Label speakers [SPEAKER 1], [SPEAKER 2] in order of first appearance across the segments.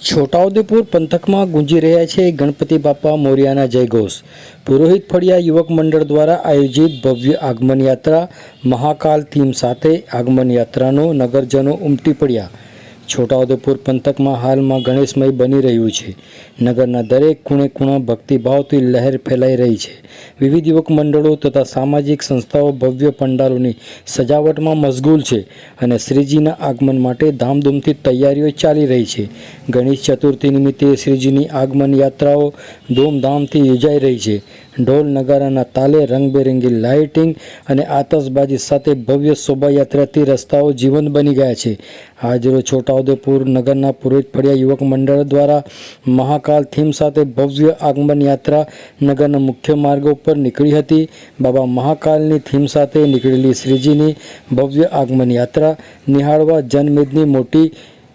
[SPEAKER 1] છોટાઉદેપુર પંથકમાં ગુંજી રહ્યા છે ગણપતિ બાપા મોરિયાના જયઘોષ. પુરોહિત ફળિયા યુવક મંડળ દ્વારા આયોજિત ભવ્ય આગમન યાત્રા મહાકાલ થીમ સાથે આગમન યાત્રાનો નગરજનો ઉમટી પડ્યા. છોટાઉદેપુર પંથકમાં હાલમાં ગણેશમય બની રહ્યું છે. નગરના દરેક ખૂણે ખૂણા ભક્તિભાવથી લહેર ફેલાઈ રહી છે. વિવિધ યુવક મંડળો તથા સામાજિક સંસ્થાઓ ભવ્ય પંડાલોની સજાવટમાં મશગુલ છે અને શ્રીજીના આગમન માટે ધામધૂમથી તૈયારીઓ ચાલી રહી છે. ગણેશ ચતુર્થી નિમિત્તે શ્રીજીની આગમન યાત્રાઓ ધૂમધામથી યોજાઈ રહી છે. ઢોલ નગારાના તાલે, રંગબેરંગી લાઇટિંગ અને આતશબાજી સાથે ભવ્ય શોભાયાત્રાથી રસ્તાઓ જીવંત બની ગયા છે. આજરોજ છોટાઉદેપુર નગરના પુરોહિત ફળિયા યુવક મંડળ દ્વારા મહાકાલ થીમ સાથે ભવ્ય આગમન યાત્રા નગરના મુખ્ય માર્ગો પર નીકળી હતી. બાબા મહાકાલની થીમ સાથે નીકળેલી શ્રીજીની ભવ્ય આગમન યાત્રા નિહાળવા જનમેદની મોટી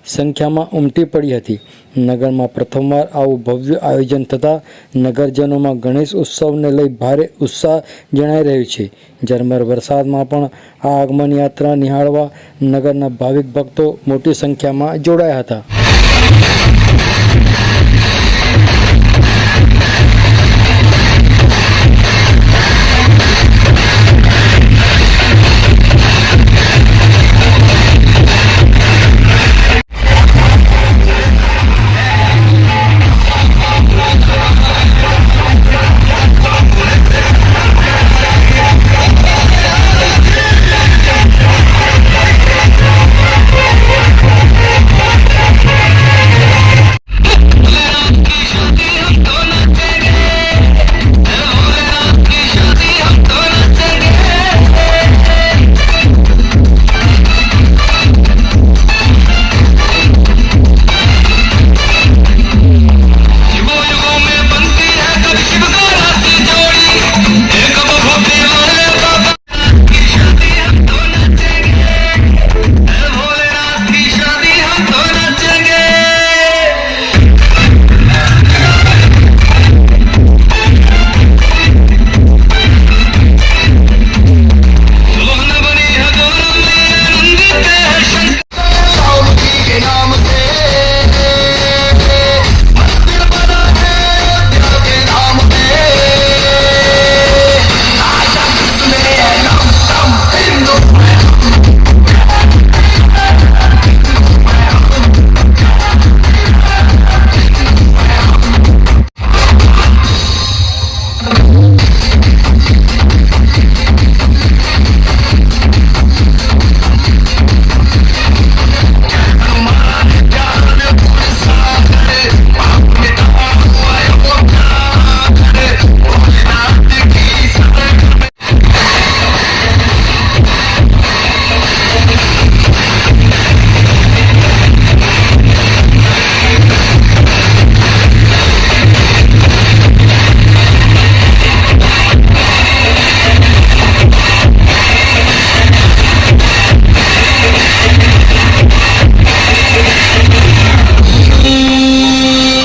[SPEAKER 1] સંખ્યામાં ઉમટી પડી હતી. નગરમાં પ્રથમવાર આવું ભવ્ય આયોજન થતાં નગરજનોમાં ગણેશ ઉત્સવને લઈ ભારે ઉત્સાહ જણાઈ રહ્યો છે. ઝરમર વરસાદમાં પણ આ આગમન યાત્રા નિહાળવા નગરના ભાવિક ભક્તો મોટી સંખ્યામાં જોડાયા હતા.